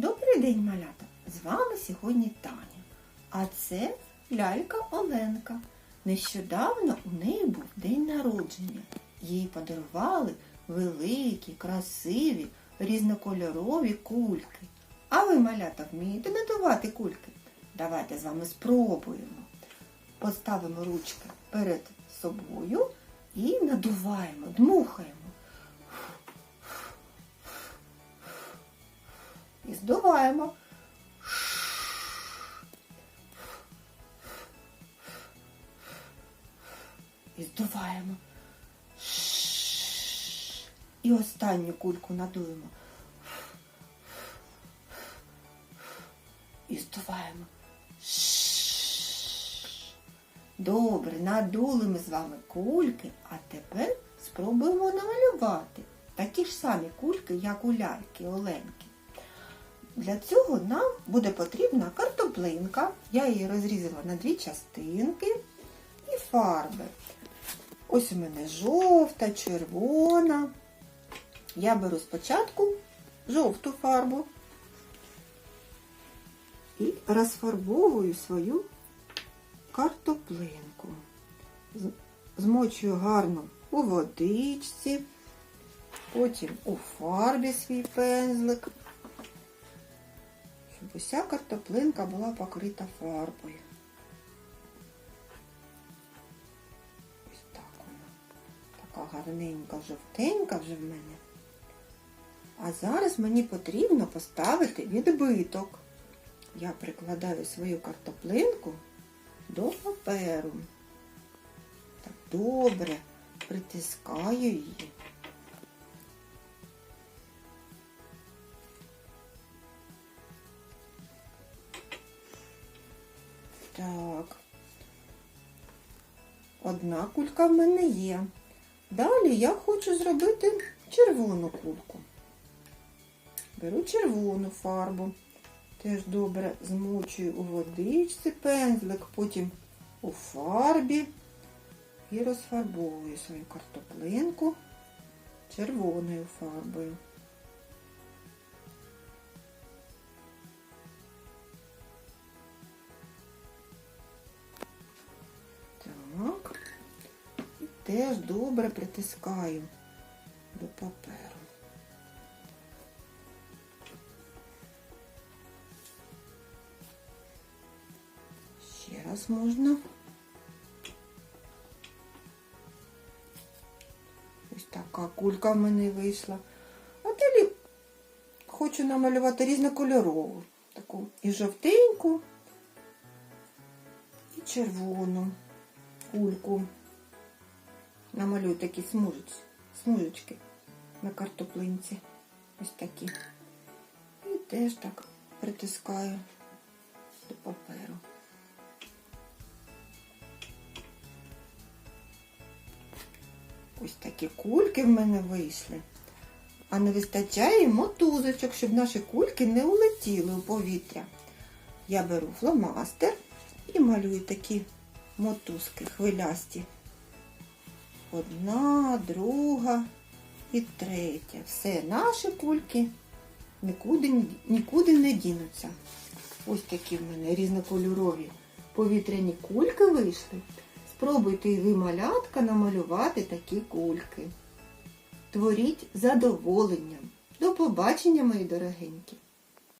Добрий день, малята! З вами сьогодні Таня. А це лялька Оленка. Нещодавно у неї був день народження. Їй подарували великі, красиві, різнокольорові кульки. А ви, малята, вмієте надувати кульки? Давайте з вами спробуємо. Поставимо ручки перед собою і надуваємо, дмухаємо. І здуваємо. І здуваємо. І останню кульку надуємо. І здуваємо. Добре, надули ми з вами кульки, а тепер спробуємо намалювати такі ж самі кульки, як у ляльки Оленки. Для цього нам буде потрібна картоплинка. Я її розрізала на дві частинки і фарби. Ось у мене жовта, червона. Я беру спочатку жовту фарбу і розфарбовую свою картоплинку. Змочую гарно у водичці, потім у фарбі свій пензлик уся картоплинка була покрита фарбою. Ось так вона. Така гарненька, жовтенька вже в мене. А зараз мені потрібно поставити відбиток. Я прикладаю свою картоплинку до паперу. Так добре притискаю її. Одна кулька в мене є. Далі я хочу зробити червону кульку. Беру червону фарбу. Теж добре змочую у водичці пензлик, потім у фарбі і розфарбовую свою картоплинку червоною фарбою. Теж добре притискаю до паперу. Ще раз можна. Ось така кулька в мене вийшла. А далі хочу намалювати різнокольорову. Таку і жовтеньку, і червону кульку. Намалюю такі смужечки, на картоплинці. Ось такі. І теж так притискаю до паперу. Ось такі кульки в мене вийшли. А не вистачає мотузочок, щоб наші кульки не улетіли у повітря. Я беру фломастер і малюю такі мотузки хвилясті. Одна, друга і третя. Все, наші кульки нікуди, нікуди не дінуться. Ось такі в мене різнокольорові повітряні кульки вийшли. Спробуйте і ви, малятка, намалювати такі кульки. Творіть задоволенням. До побачення, мої дорогенькі!